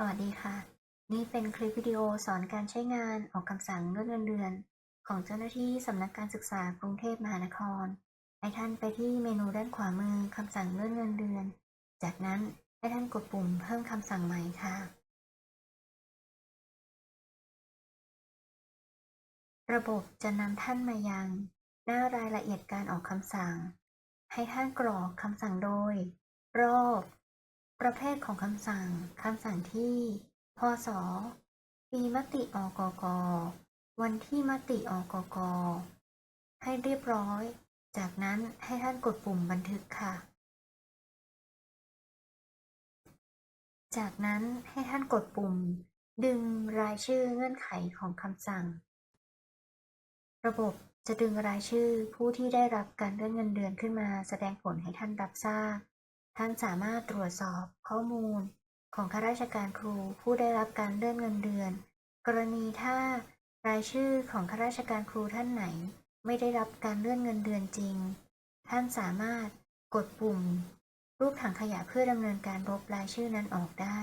สวัสดีค่ะ นี่เป็นคลิปวิดีโอสอนการใช้งานออกคำสั่งลดเงินเดือน ของเจ้าหน้าที่สำนักการศึกษากรุงเทพมหานคร ให้ท่านไปที่เมนูด้านขวามือคำสั่งเลื่อนเงินเดือน จากนั้นให้ท่านกดปุ่มเพิ่มคำสั่งใหม่ค่ะ ระบบจะนำท่านมายัง หน้ารายละเอียดการออกคำสั่ง ให้ท่านกรอกคำสั่งโดย รอบ ประเภทของคำสั่ง คำสั่งที่ พศปีมติอกกวันที่มติอกกให้เรียบร้อย จากนั้นให้ท่านกดปุ่มบันทึกค่ะ จากนั้นให้ท่านกดปุ่ม ดึงรายชื่อเงื่อนไขของคำสั่ง ระบบจะดึงรายชื่อผู้ที่ได้รับการเลื่อนเงินเดือนขึ้นมาแสดงผลให้ท่านรับทราบ ท่านสามารถตรวจสอบข้อมูลของข้าราชการครูผู้ได้รับการเลื่อนเงินเดือน กรณีถ้ารายชื่อของข้าราชการครูท่านไหน ไม่ได้รับการเลื่อนเงินเดือนจริง ท่านสามารถกดปุ่ม รูปถังขยะเพื่อดำเนินการลบรายชื่อนั้นออกได้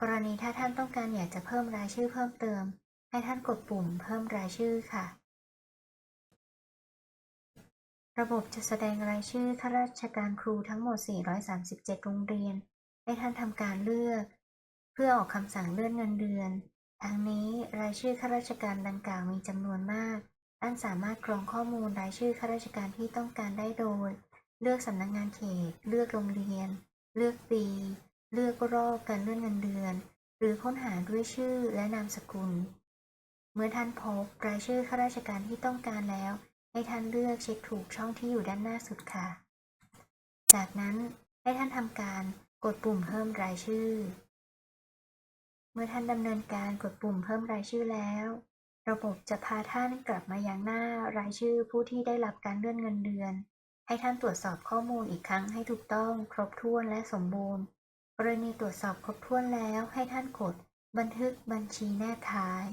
กรณีถ้าท่านต้องการอยากจะเพิ่มรายชื่อเพิ่มเติม ให้ท่านกดปุ่มเพิ่มรายชื่อค่ะ ระบบจะแสดงรายชื่อข้าราชการครูทั้งหมด 437 โรงเรียน ให้ท่านทำการเลือก เพื่อออกคำสั่งเลื่อนเงินเดือน ทั้งนี้รายชื่อข้าราชการดังกล่าวมีจำนวนมาก ท่านสามารถกรองข้อมูลรายชื่อข้าราชการที่ต้องการได้โดย เลือกสำนักงานเขต เลือกโรงเรียน เลือกปี เลือกรอบการเลื่อนเงินเดือน หรือค้นหาด้วยชื่อและนามสกุล เมื่อท่านพบรายชื่อข้าราชการที่ต้องการแล้ว ให้ท่านเลือกเช็คถูกช่องที่อยู่ด้านหน้าสุดค่ะ จากนั้นให้ท่านทำการกดปุ่มเพิ่มรายชื่อ เมื่อท่านดำเนินการกดปุ่มเพิ่มรายชื่อแล้ว ระบบจะพาท่านกลับมายังหน้ารายชื่อผู้ที่ได้รับการเลื่อนเงินเดือน ให้ท่านตรวจสอบข้อมูลอีกครั้งให้ถูกต้องครบถ้วนและสมบูรณ์ กรณีตรวจสอบครบถ้วนแล้วให้ท่านกด บันทึกบัญชีแนบท้าย